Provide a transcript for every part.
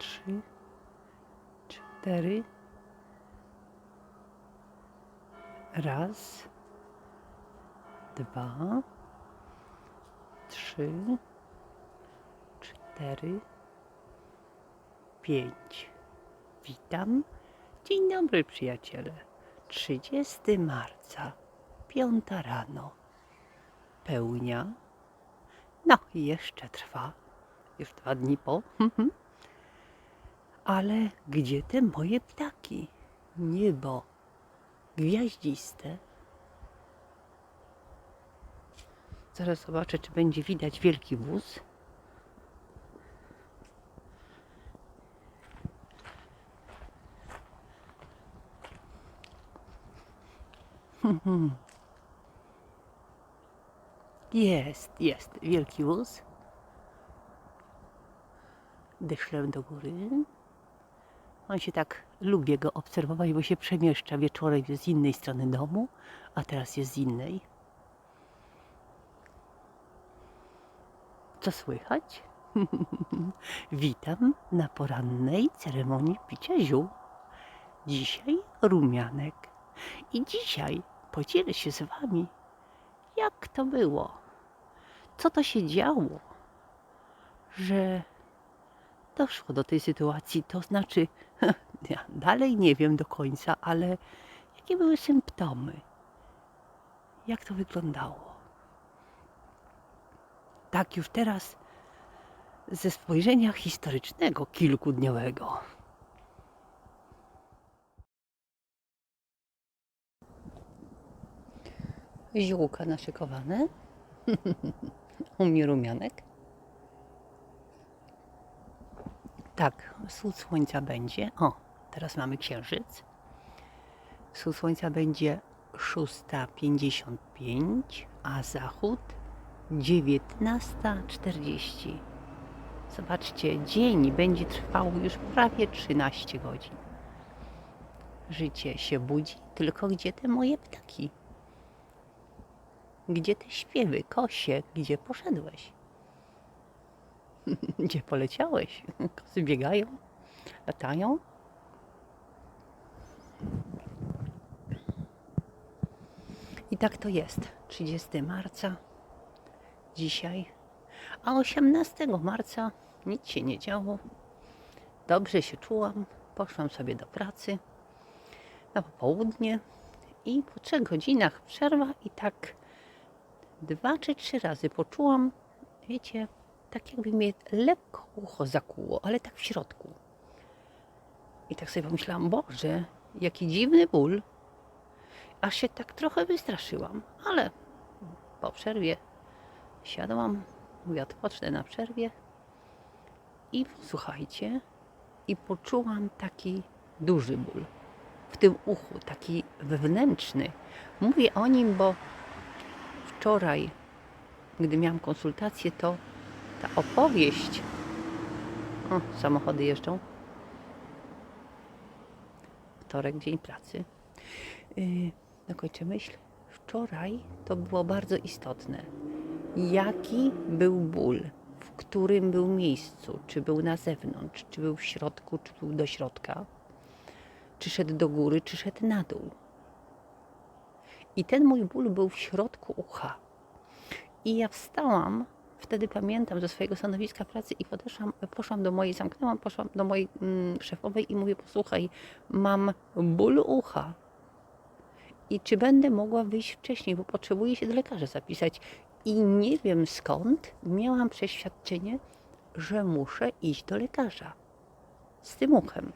trzy, cztery. Raz, dwa, trzy, cztery, pięć. Witam. Dzień dobry, przyjaciele. 30 marca, piąta rano. Pełnia. No, jeszcze trwa. Już dwa dni po. Ale gdzie te moje ptaki? Niebo gwiaździste. Zaraz zobaczę, czy będzie widać wielki wóz. Jest, jest wielki wóz. Dyszlę do góry. On się tak, lubię go obserwować, bo się przemieszcza. Wieczorem jest z innej strony domu, a teraz jest z innej. Co słychać? Witam na porannej ceremonii picia ziół. Dzisiaj rumianek. I dzisiaj podzielę się z Wami, jak to było, co to się działo, że doszło do tej sytuacji. To znaczy, ja dalej nie wiem do końca, ale jakie były symptomy, jak to wyglądało. Tak już teraz ze spojrzenia historycznego, kilkudniowego. Ziółka naszykowane. U mnie rumianek. Tak, wschód słońca będzie. O, teraz mamy księżyc. Wschód słońca będzie 6.55, a zachód 19.40. Zobaczcie, dzień będzie trwał już prawie 13 godzin. Życie się budzi, tylko gdzie te moje ptaki? Gdzie te śpiewy, kosie, gdzie poszedłeś? Gdzie poleciałeś? Kosy biegają, latają. I tak to jest. 30 marca, dzisiaj, a 18 marca nic się nie działo. Dobrze się czułam. Poszłam sobie do pracy na popołudnie i po trzech godzinach przerwa i tak dwa czy trzy razy poczułam, wiecie, tak jakby mnie lekko ucho zakuło, ale tak w środku. I tak sobie pomyślałam, Boże, jaki dziwny ból. Aż się tak trochę wystraszyłam, ale po przerwie siadłam, mówię, odpocznę na przerwie i słuchajcie, i poczułam taki duży ból w tym uchu, taki wewnętrzny. Mówię o nim, bo wczoraj, gdy miałam konsultację, to ta opowieść. O, samochody jeżdżą. Wtorek, dzień pracy. Dokończę myśl. Wczoraj to było bardzo istotne. Jaki był ból, w którym był miejscu, czy był na zewnątrz, czy był w środku, czy był do środka, czy szedł do góry, czy szedł na dół. I ten mój ból był w środku ucha. I ja wstałam, wtedy pamiętam, ze swojego stanowiska pracy i podeszłam, poszłam do mojej, zamknęłam, poszłam do mojej mm, szefowej i mówię, posłuchaj, mam ból ucha. I czy będę mogła wyjść wcześniej, bo potrzebuję się do lekarza zapisać. I nie wiem skąd miałam przeświadczenie, że muszę iść do lekarza z tym uchem.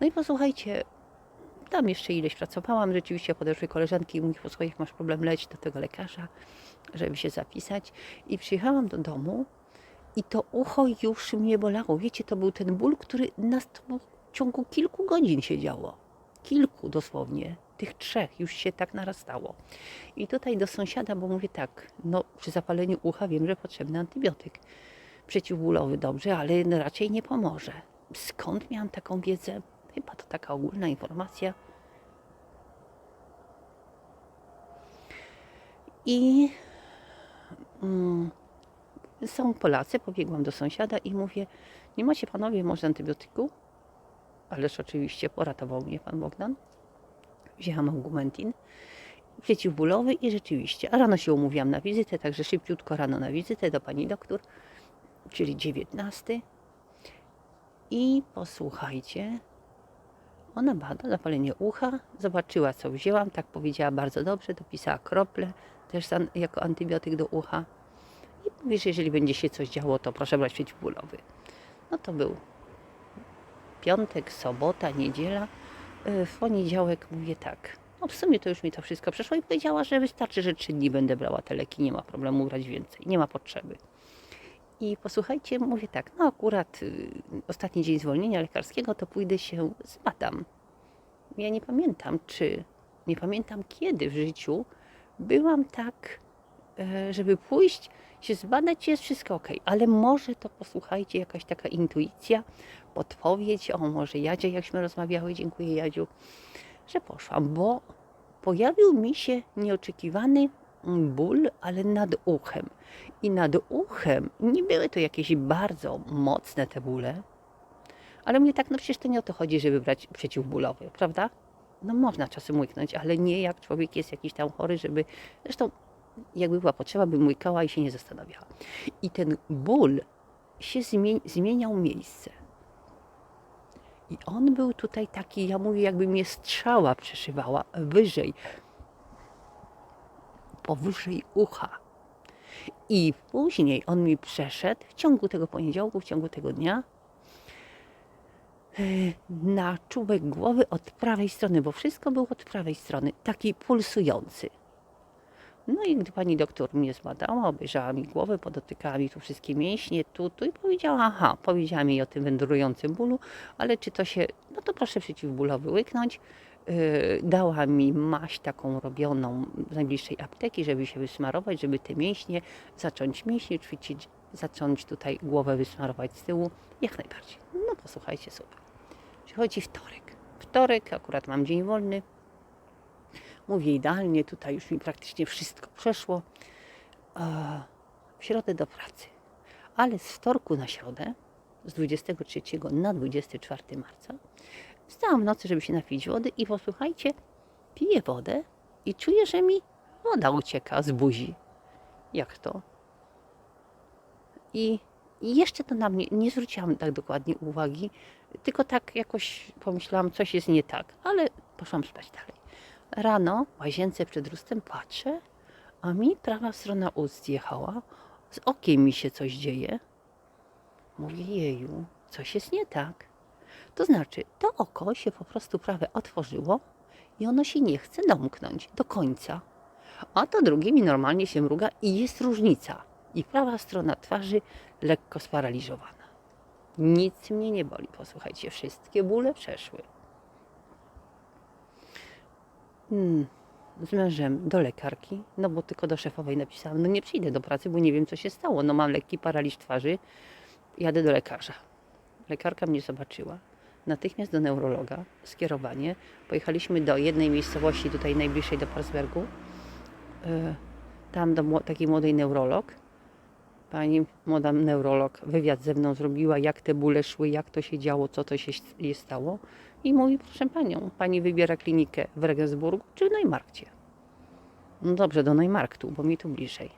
No i posłuchajcie, tam jeszcze ileś pracowałam, rzeczywiście podeszły koleżanki i mówię, posłuchaj, masz problem, leć do tego lekarza, żeby się zapisać. I przyjechałam do domu i to ucho już mnie bolało. Wiecie, to był ten ból, który nas w ciągu kilku godzin się działo. Kilku dosłownie. Tych trzech już się tak narastało. I tutaj do sąsiada, bo mówię tak, no przy zapaleniu ucha wiem, że potrzebny antybiotyk przeciwbólowy dobrze, ale raczej nie pomoże. Skąd miałam taką wiedzę? Chyba to taka ogólna informacja. I Są Polacy, pobiegłam do sąsiada i mówię, nie macie panowie może antybiotyku? Ależ oczywiście poratował mnie pan Bogdan. Wzięłam augmentin, przeciwbólowy i rzeczywiście, a rano się umówiłam na wizytę, także szybciutko rano na wizytę do pani doktor, czyli 19. I posłuchajcie, ona bada zapalenie ucha, zobaczyła co wzięłam, tak powiedziała bardzo dobrze, dopisała krople też jako antybiotyk do ucha. I mówi, że jeżeli będzie się coś działo, to proszę brać przeciwbólowy. No to był piątek, sobota, niedziela. Y, W poniedziałek mówię tak. No w sumie to już mi to wszystko przeszło i powiedziała, że wystarczy, że trzy dni będę brała te leki, nie ma problemu brać więcej, nie ma potrzeby. I posłuchajcie, mówię tak, no akurat y, ostatni dzień zwolnienia lekarskiego, to pójdę się zbadam. Ja nie pamiętam, czy, nie pamiętam kiedy w życiu byłam tak, e, żeby pójść, się zbadać, jest wszystko ok. Ale może to posłuchajcie, jakaś taka intuicja, podpowiedź, o może Jadzie, jakśmy rozmawiały, dziękuję Jadziu, że poszłam, bo pojawił mi się nieoczekiwany ból, ale nad uchem. I nad uchem nie były to jakieś bardzo mocne te bóle, ale mówię tak, no przecież to nie o to chodzi, żeby brać przeciwbólowy, prawda? No można czasem łyknąć, ale nie jak człowiek jest jakiś tam chory, żeby... Zresztą jakby była potrzeba, bym łykała i się nie zastanawiała. I ten ból się zmie- zmieniał miejsce. I on był tutaj taki, ja mówię, jakby mnie strzała przeszywała wyżej, powyżej ucha. I później on mi przeszedł w ciągu tego poniedziałku, w ciągu tego dnia na czubek głowy od prawej strony, bo wszystko było od prawej strony, taki pulsujący. No i gdy pani doktor mnie zbadała, obejrzała mi głowę, podotykała mi tu wszystkie mięśnie, tu, tu i powiedziała, aha, powiedziała mi o tym wędrującym bólu, ale czy to się, no to proszę przeciwbólowy łyknąć. Yy, dała mi maść taką robioną z najbliższej apteki, żeby się wysmarować, żeby te mięśnie, zacząć mięśnie ćwiczyć, zacząć tutaj głowę wysmarować z tyłu, jak najbardziej. No posłuchajcie sobie. Przychodzi wtorek. Wtorek, akurat mam dzień wolny, Mówię idealnie, tutaj już mi praktycznie wszystko przeszło. E, W środę do pracy. Ale z wtorku na środę, z 23 na 24 marca, wstałam w nocy, żeby się napić wody i posłuchajcie, piję wodę i czuję, że mi woda ucieka z buzi. Jak to? I jeszcze to na mnie, nie zwróciłam tak dokładnie uwagi, tylko tak jakoś pomyślałam, coś jest nie tak, ale poszłam spać dalej. Rano w łazience przed rustem patrzę, a mi prawa strona ust zjechała, z okiem mi się coś dzieje. Mówię, jeju, coś jest nie tak. To znaczy, to oko się po prostu prawe otworzyło i ono się nie chce domknąć do końca. A to drugie mi normalnie się mruga i jest różnica. I prawa strona twarzy lekko sparaliżowana. Nic mnie nie boli, posłuchajcie, wszystkie bóle przeszły. Hmm, z mężem do lekarki, no bo tylko do szefowej napisałam, no nie przyjdę do pracy, bo nie wiem co się stało, no mam lekki paraliż twarzy, jadę do lekarza. Lekarka mnie zobaczyła, natychmiast do neurologa, skierowanie. Pojechaliśmy do jednej miejscowości tutaj najbliższej do Parsbergu, E, tam do takiej młodej neurolog. Pani młoda neurolog wywiad ze mną zrobiła, jak te bóle szły, jak to się działo, co to się stało. I mówi, proszę panią, pani wybiera klinikę w Regensburgu czy w Neumarkcie. No dobrze, do Neumarktu, bo mi tu bliżej.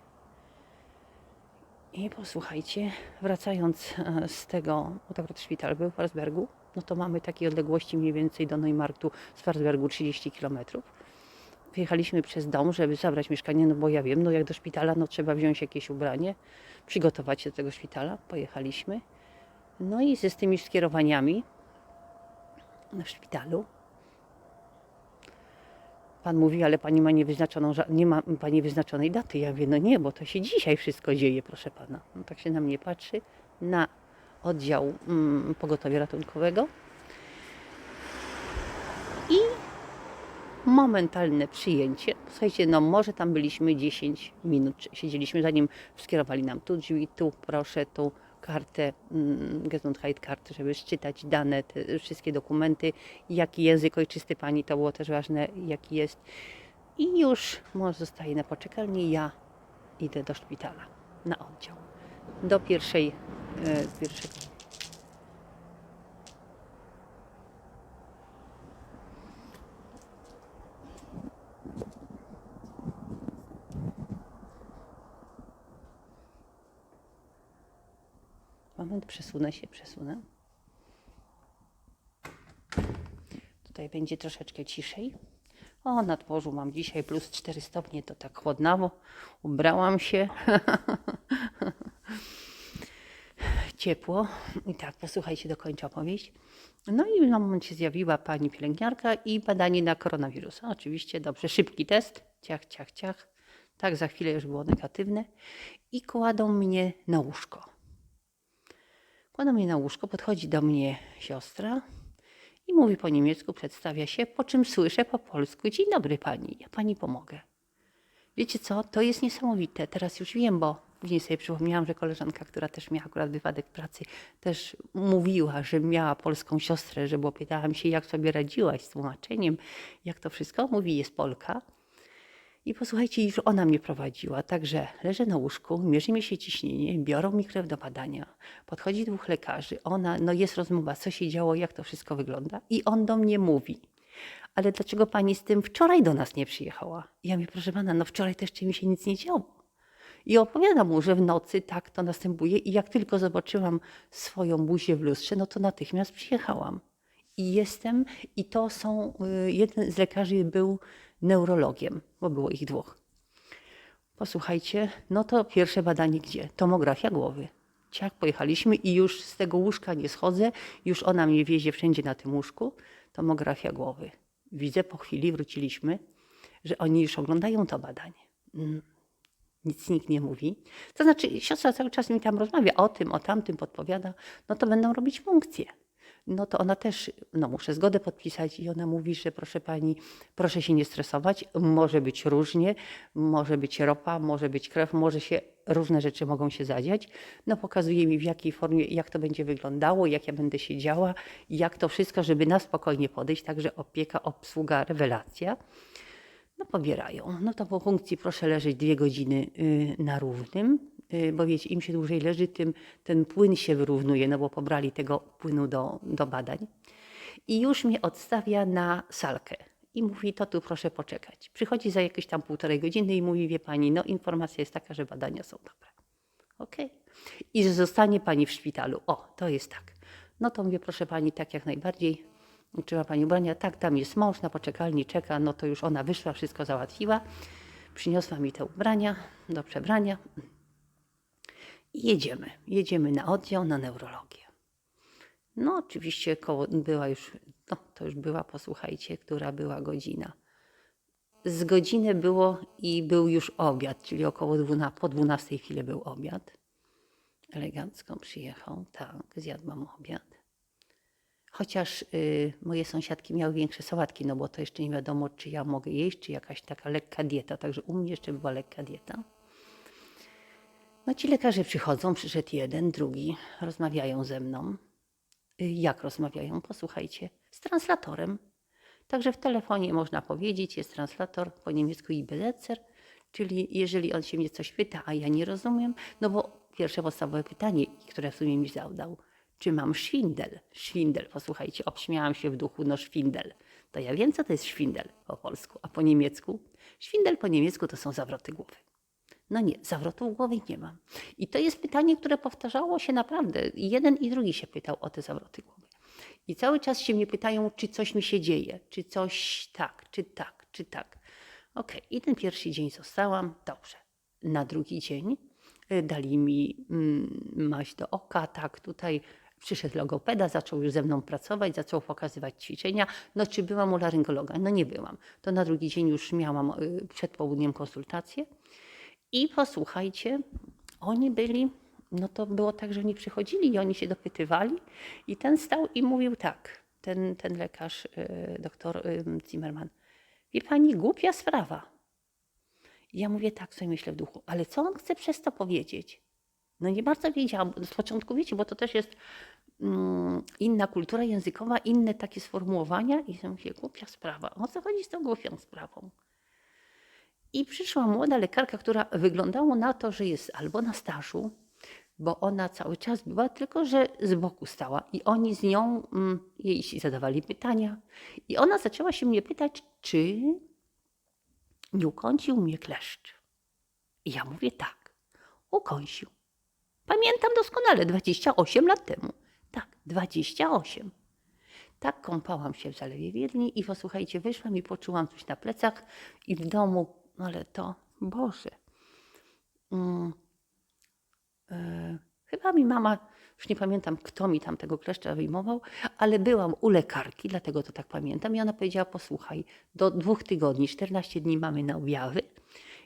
I posłuchajcie, wracając e, z tego, bo tak szpital był w Parsbergu, no to mamy takiej odległości mniej więcej do Neumarktu z Parsbergu 30 kilometrów wyjechaliśmy przez dom, żeby zabrać mieszkanie, no bo ja wiem, no jak do szpitala, no trzeba wziąć jakieś ubranie, przygotować się do tego szpitala. Pojechaliśmy. No i z tymi skierowaniami w szpitalu. Pan mówi, ale pani ma niewyznaczoną, nie ma pani wyznaczonej daty. Ja mówię, no nie, bo to się dzisiaj wszystko dzieje, proszę pana. No tak się na mnie patrzy, na oddział mm, pogotowia ratunkowego. I momentalne przyjęcie. Słuchajcie, no może tam byliśmy 10 minut, siedzieliśmy, zanim skierowali nam tu drzwi, tu proszę, tu kartę, mm, Gesundheit-kartę, żeby szczytać dane, te wszystkie dokumenty, jaki język ojczysty pani, to było też ważne, jaki jest. I już mąż zostaje na poczekalni, ja idę do szpitala, na oddział. Do pierwszej, e, pierwszej Moment, przesunę się, przesunę. Tutaj będzie troszeczkę ciszej. O, na dworzu mam dzisiaj plus 4 stopnie, to tak chłodnawo. Ubrałam się. Ciepło. I tak, posłuchajcie, dokończę opowieść. No i na moment się zjawiła pani pielęgniarka i badanie na koronawirusa. Oczywiście, dobrze, szybki test. Ciach, ciach, ciach. Tak, za chwilę już było negatywne. I kładą mnie na łóżko. Kładą mnie na łóżko, podchodzi do mnie siostra i mówi po niemiecku, przedstawia się, po czym słyszę po polsku: Dzień dobry pani, ja pani pomogę. Wiecie co, to jest niesamowite. Teraz już wiem, bo później sobie przypomniałam, że koleżanka, która też miała akurat wypadek pracy, też mówiła, że miała polską siostrę, że bo pytałam się, jak sobie radziłaś z tłumaczeniem, jak to wszystko. Mówi, jest Polka. I posłuchajcie, już ona mnie prowadziła. Także leżę na łóżku, mierzy mi się ciśnienie, biorą mi krew do badania. Podchodzi dwóch lekarzy, ona, no jest rozmowa, co się działo, jak to wszystko wygląda. I on do mnie mówi, ale dlaczego pani z tym wczoraj do nas nie przyjechała? Ja mówię, proszę pana, no wczoraj też czy mi się nic nie działo. I opowiadam mu, że w nocy tak to następuje i jak tylko zobaczyłam swoją buzię w lustrze, no to natychmiast przyjechałam. I jestem, i to są, y, jeden z lekarzy był neurologiem, bo było ich dwóch. Posłuchajcie, no to pierwsze badanie gdzie? Tomografia głowy. Ciach, pojechaliśmy i już z tego łóżka nie schodzę, już ona mnie wiezie wszędzie na tym łóżku. Tomografia głowy. Widzę, po chwili wróciliśmy, że oni już oglądają to badanie. Nic nikt nie mówi. To znaczy, siostra cały czas mi tam rozmawia o tym, o tamtym, podpowiada, no to będą robić punkcje no to ona też, no muszę zgodę podpisać i ona mówi, że proszę pani, proszę się nie stresować, może być różnie, może być ropa, może być krew, może się, różne rzeczy mogą się zadziać. No pokazuje mi w jakiej formie, jak to będzie wyglądało, jak ja będę siedziała, jak to wszystko, żeby na spokojnie podejść, także opieka, obsługa, rewelacja. No pobierają. No to po funkcji proszę leżeć dwie godziny y, na równym, y, bo wiecie, im się dłużej leży, tym ten płyn się wyrównuje, no bo pobrali tego płynu do, do badań. I już mnie odstawia na salkę. I mówi, to tu proszę poczekać. Przychodzi za jakieś tam półtorej godziny i mówi, wie pani, no informacja jest taka, że badania są dobre. Okej. I że zostanie pani w szpitalu. O, to jest tak. No to mówię, proszę pani, tak jak najbardziej. Czy ma pani ubrania? Tak, tam jest mąż na poczekalni, czeka. No to już ona wyszła, wszystko załatwiła. Przyniosła mi te ubrania do przebrania. I jedziemy. Jedziemy na oddział, na neurologię. No oczywiście koło, była już, no to już była, posłuchajcie, która była godzina. Z godziny było i był już obiad, czyli około 12, po 12 chwili był obiad. Elegancko przyjechał, tak, zjadłam obiad. Chociaż y, moje sąsiadki miały większe sałatki, no bo to jeszcze nie wiadomo, czy ja mogę jeść, czy jakaś taka lekka dieta. Także u mnie jeszcze była lekka dieta. No ci lekarze przychodzą, przyszedł jeden, drugi, rozmawiają ze mną. Y, Jak rozmawiają? Posłuchajcie, z translatorem. Także w telefonie można powiedzieć, jest translator po niemiecku i Beletzer, czyli jeżeli on się mnie coś pyta, a ja nie rozumiem, no bo pierwsze podstawowe pytanie, które w sumie mi zadał, czy mam szwindel? Szwindel, posłuchajcie, obśmiałam się w duchu, no szwindel. To ja wiem, co to jest szwindel po polsku, a po niemiecku? Szwindel po niemiecku to są zawroty głowy. No nie, zawrotów głowy nie mam. I to jest pytanie, które powtarzało się naprawdę. Jeden i drugi się pytał o te zawroty głowy. I cały czas się mnie pytają, czy coś mi się dzieje, czy coś tak, czy tak, czy tak. Okej, i ten pierwszy dzień zostałam, dobrze. Na drugi dzień y, dali mi mm, maść do oka, tak, tutaj przyszedł logopeda, zaczął już ze mną pracować, zaczął pokazywać ćwiczenia. No czy byłam u laryngologa? No nie byłam. To na drugi dzień już miałam y, przed południem konsultację. I posłuchajcie, oni byli, no to było tak, że oni przychodzili i oni się dopytywali i ten stał i mówił tak, ten, ten lekarz, y, doktor y, Zimmerman, wie pani, głupia sprawa. Ja mówię tak sobie myślę w duchu, ale co on chce przez to powiedzieć? No nie bardzo wiedziałam, z początku wiecie, bo to też jest inna kultura językowa, inne takie sformułowania i ja mówię, głupia sprawa. O co chodzi z tą głupią sprawą? I przyszła młoda lekarka, która wyglądało na to, że jest albo na stażu, bo ona cały czas była, tylko że z boku stała i oni z nią mm, jej zadawali pytania. I ona zaczęła się mnie pytać, czy nie ukąsił mnie kleszcz. I ja mówię tak, ukąsił. Pamiętam doskonale, 28 lat temu. Tak, 28. Tak kąpałam się w zalewie Wiedni i posłuchajcie, wyszłam i poczułam coś na plecach i w domu, no ale to, Boże. Mm, e, chyba mi mama, już nie pamiętam kto mi tam tego kleszcza wyjmował, ale byłam u lekarki, dlatego to tak pamiętam i ona powiedziała, posłuchaj, do dwóch tygodni, 14 dni mamy na objawy,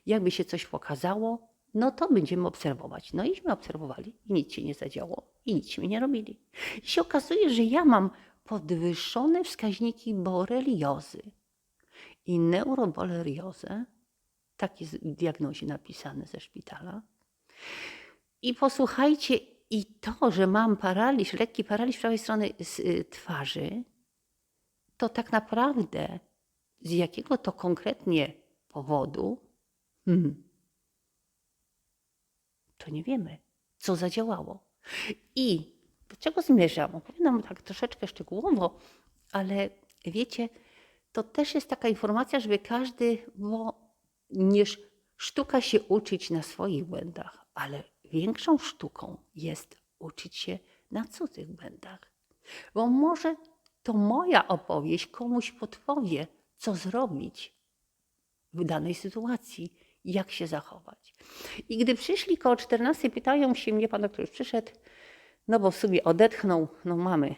jakby się coś pokazało, no to będziemy obserwować. No iśmy obserwowali i nic się nie zadziało i nic mi nie robili. I się okazuje, że ja mam podwyższone wskaźniki boreliozy i neuroboreliozę, tak jest w diagnozie napisane ze szpitala. I posłuchajcie, i to, że mam paraliż, lekki paraliż prawej strony y, twarzy, to tak naprawdę z jakiego to konkretnie powodu, hmm, to nie wiemy, co zadziałało. I do czego zmierzam? Opowiadam tak troszeczkę szczegółowo, ale wiecie, to też jest taka informacja, żeby każdy, bo nie sz- sztuka się uczyć na swoich błędach, ale większą sztuką jest uczyć się na cudzych błędach. Bo może to moja opowieść komuś podpowie, co zrobić w danej sytuacji, jak się zachować. I gdy przyszli koło 14, pytają się mnie, pan doktor już przyszedł, no bo w sumie odetchnął, no mamy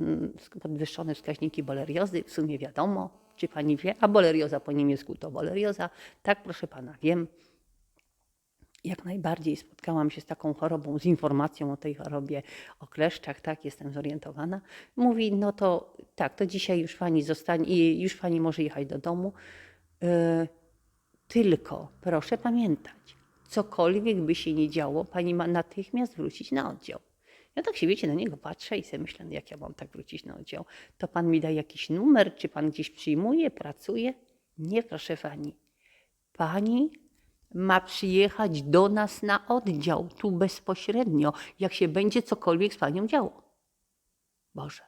mm, podwyższone wskaźniki boleriozy, w sumie wiadomo, czy pani wie, a bolerioza po niemiecku to bolerioza. Tak, proszę pana, wiem. Jak najbardziej spotkałam się z taką chorobą, z informacją o tej chorobie, o kleszczach, tak, jestem zorientowana. Mówi, no to tak, to dzisiaj już pani zostanie, już pani może jechać do domu. Yy, tylko proszę pamiętać, cokolwiek by się nie działo, pani ma natychmiast wrócić na oddział. Ja tak się wiecie, na niego patrzę i sobie myślę, jak ja mam tak wrócić na oddział? To pan mi da jakiś numer, czy pan gdzieś przyjmuje, pracuje? Nie, proszę pani. Pani ma przyjechać do nas na oddział, tu bezpośrednio, jak się będzie cokolwiek z panią działo. Boże,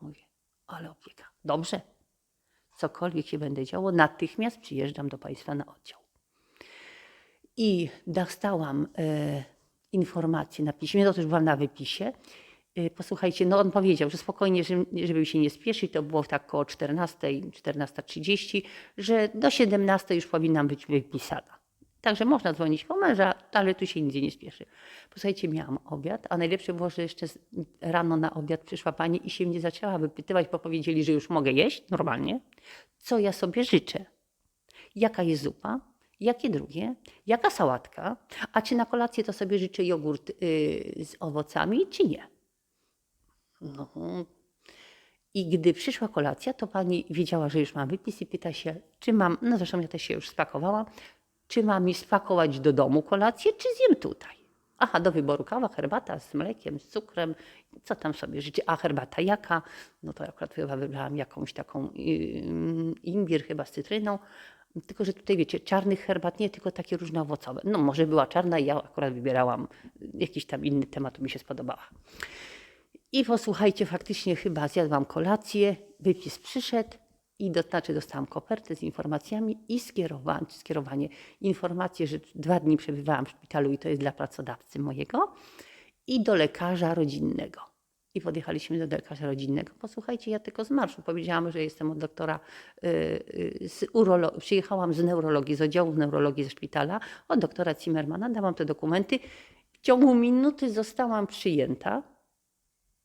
mówię, ale opieka. Dobrze, cokolwiek się będzie działo, natychmiast przyjeżdżam do Państwa na oddział. I dostałam e, informację na piśmie, to też byłam na wypisie. E, posłuchajcie, no on powiedział, że spokojnie, że- żeby się nie spieszyć, to było tak koło 14, 14.30, że do 17 już powinnam być wypisana. Także można dzwonić po męża, ale tu się nigdzie nie spieszy. Posłuchajcie, miałam obiad, a najlepsze było, że jeszcze rano na obiad przyszła pani i się mnie zaczęła wypytywać, bo powiedzieli, że już mogę jeść normalnie, co ja sobie życzę. Jaka jest zupa, jakie drugie, jaka sałatka, a czy na kolację to sobie życzę jogurt y, z owocami, czy nie. No. I gdy przyszła kolacja, to pani wiedziała, że już mam wypis i pyta się, czy mam, no zresztą ja też się już spakowałam, czy mam mi spakować do domu kolację, czy zjem tutaj. Aha, do wyboru kawa, herbata z mlekiem, z cukrem, co tam sobie życzy. A herbata jaka? No to akurat chyba wybrałam jakąś taką yy, imbir chyba z cytryną. Tylko, że tutaj wiecie, czarnych herbat nie, tylko takie różne owocowe. No może była czarna i ja akurat wybierałam jakiś tam inny temat, mi się spodobała. I posłuchajcie, faktycznie chyba zjadłam kolację, wypis przyszedł i do, znaczy dostałam kopertę z informacjami i skierowałam, skierowanie informacje, że dwa dni przebywałam w szpitalu i to jest dla pracodawcy mojego i do lekarza rodzinnego. I podjechaliśmy do lekarza rodzinnego. Posłuchajcie, ja tylko z marszu powiedziałam, że jestem od doktora, y, y, z urolo- przyjechałam z neurologii, z oddziału neurologii ze szpitala, od doktora Zimmermana, dałam te dokumenty. W ciągu minuty zostałam przyjęta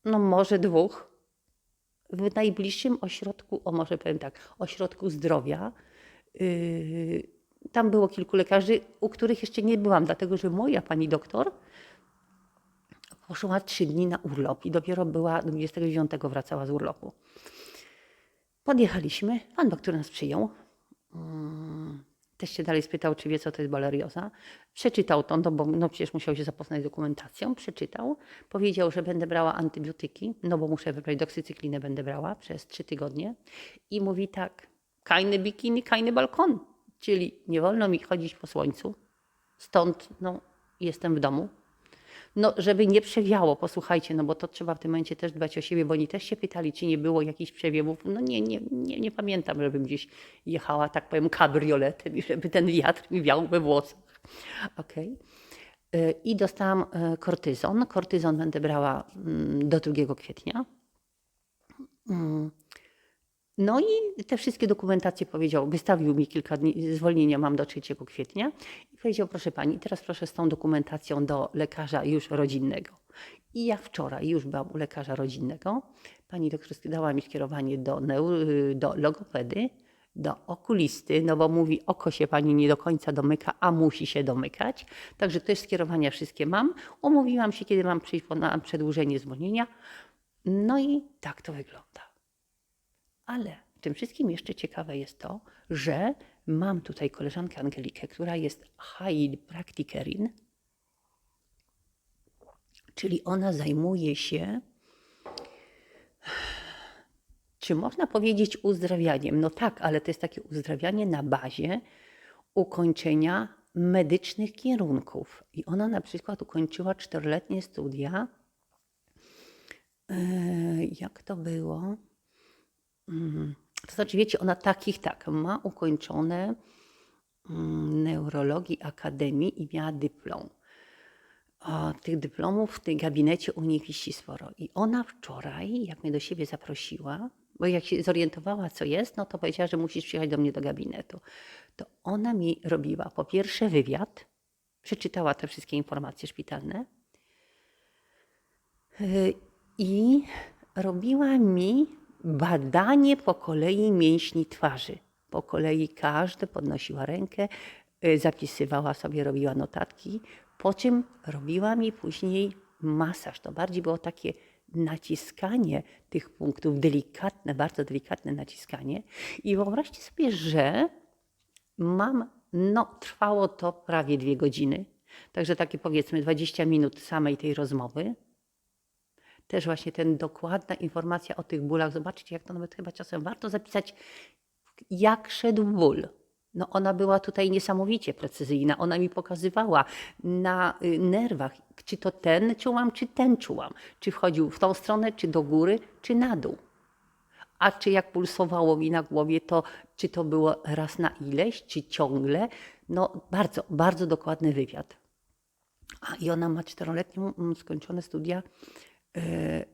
no może dwóch, w najbliższym ośrodku, o może powiem tak, ośrodku zdrowia. Yy, tam było kilku lekarzy, u których jeszcze nie byłam, dlatego że moja pani doktor poszła trzy dni na urlop i dopiero była 29 wracała z urlopu. Podjechaliśmy, pan doktor nas przyjął. Mm, Też się dalej spytał, czy wie, co to jest balerioza. Przeczytał to, no bo no przecież musiał się zapoznać z dokumentacją. Przeczytał. Powiedział, że będę brała antybiotyki, no bo muszę wybrać doksycyklinę, będę brała przez trzy tygodnie. I mówi tak, kajny bikini, kajny balkon. Czyli nie wolno mi chodzić po słońcu. Stąd no, jestem w domu. No, żeby nie przewiało, posłuchajcie, no bo to trzeba w tym momencie też dbać o siebie, bo oni też się pytali, czy nie było jakichś przewiewów. No nie, nie, nie, nie pamiętam, żebym gdzieś jechała, tak powiem, kabrioletem i żeby ten wiatr mi wiał we włosach. Okej. Y, I dostałam y, kortyzon. Kortyzon będę brała mm, do 2 kwietnia. No i te wszystkie dokumentacje powiedział, wystawił mi kilka dni, zwolnienia mam do 3 kwietnia i powiedział, proszę pani, teraz proszę z tą dokumentacją do lekarza już rodzinnego. I ja wczoraj już byłam u lekarza rodzinnego. Pani doktor dała mi skierowanie do, do logopedy, do okulisty, no bo mówi, oko się pani nie do końca domyka, a musi się domykać. Także też skierowania wszystkie mam. Umówiłam się, kiedy mam przyjść na przedłużenie zwolnienia. No i tak to wygląda. Ale tym wszystkim jeszcze ciekawe jest to, że mam tutaj koleżankę Angelikę, która jest high practicerin, czyli ona zajmuje się, czy można powiedzieć uzdrawianiem? No tak, ale to jest takie uzdrawianie na bazie ukończenia medycznych kierunków. I ona na przykład ukończyła czteroletnie studia. E, Jak to było? Mm, To znaczy, wiecie, ona takich tak, ma ukończone mm, neurologii akademii i miała dyplom. A tych dyplomów w tym gabinecie u nich wisi sporo. I ona wczoraj, jak mnie do siebie zaprosiła, bo jak się zorientowała, co jest, no to powiedziała, że musisz przyjechać do mnie do gabinetu. To ona mi robiła po pierwsze wywiad, przeczytała te wszystkie informacje szpitalne yy, i robiła mi badanie po kolei mięśni twarzy. Po kolei każdy podnosiła rękę, y, zapisywała sobie, robiła notatki, po czym robiła mi później masaż. To bardziej było takie naciskanie tych punktów, delikatne, bardzo delikatne naciskanie. I wyobraźcie sobie, że mam, no trwało to prawie dwie godziny, także takie powiedzmy 20 minut samej tej rozmowy też właśnie ten dokładna informacja o tych bólach. Zobaczcie, jak to nawet chyba czasem warto zapisać, jak szedł ból. No ona była tutaj niesamowicie precyzyjna. Ona mi pokazywała na y, nerwach, czy to ten czułam, czy ten czułam. Czy wchodził w tą stronę, czy do góry, czy na dół. A czy jak pulsowało mi na głowie, to czy to było raz na ileś, czy ciągle? No bardzo, bardzo dokładny wywiad. A i ona ma czteroletnią mm, skończone studia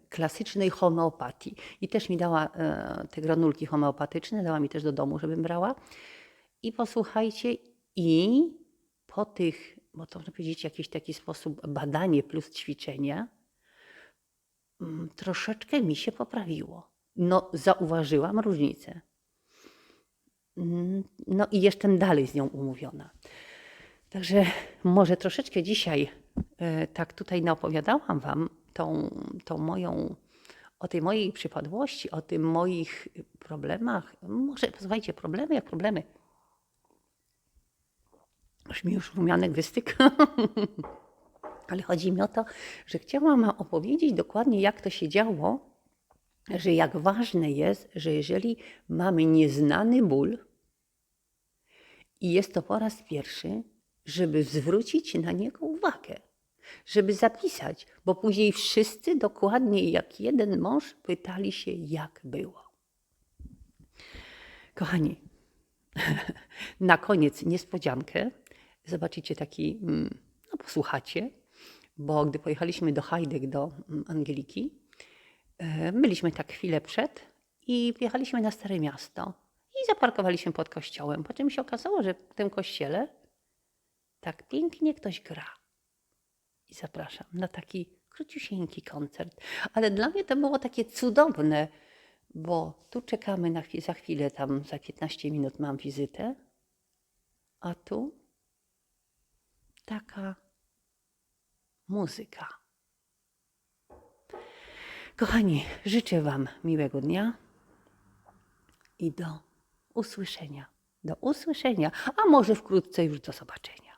klasycznej homeopatii. I też mi dała e, te granulki homeopatyczne, dała mi też do domu, żebym brała. I posłuchajcie, i po tych, bo to można powiedzieć, jakiś taki sposób badanie plus ćwiczenia, mm, troszeczkę mi się poprawiło. No, zauważyłam różnicę. Mm, No i jestem dalej z nią umówiona. Także może troszeczkę dzisiaj e, tak tutaj naopowiadałam Wam tą, tą moją, o tej mojej przypadłości, o tym moich problemach. Może, posłuchajcie, problemy jak problemy. Aż mi już rumianek wystyka. Ale chodzi mi o to, że chciałam opowiedzieć dokładnie, jak to się działo, że jak ważne jest, że jeżeli mamy nieznany ból i jest to po raz pierwszy, żeby zwrócić na niego uwagę, żeby zapisać, bo później wszyscy dokładnie jak jeden mąż pytali się, jak było. Kochani, na koniec niespodziankę. Zobaczycie taki, mm, no posłuchacie, bo gdy pojechaliśmy do Hajdek, do mm, Angeliki, e, byliśmy tak chwilę przed i wjechaliśmy na Stare Miasto i zaparkowaliśmy pod kościołem. Po czym się okazało, że w tym kościele tak pięknie ktoś gra. I zapraszam na taki króciusieńki koncert. Ale dla mnie to było takie cudowne, bo tu czekamy na chwilę, za chwilę, tam za 15 minut mam wizytę, a tu taka muzyka. Kochani, życzę Wam miłego dnia i do usłyszenia. Do usłyszenia, a może wkrótce już do zobaczenia.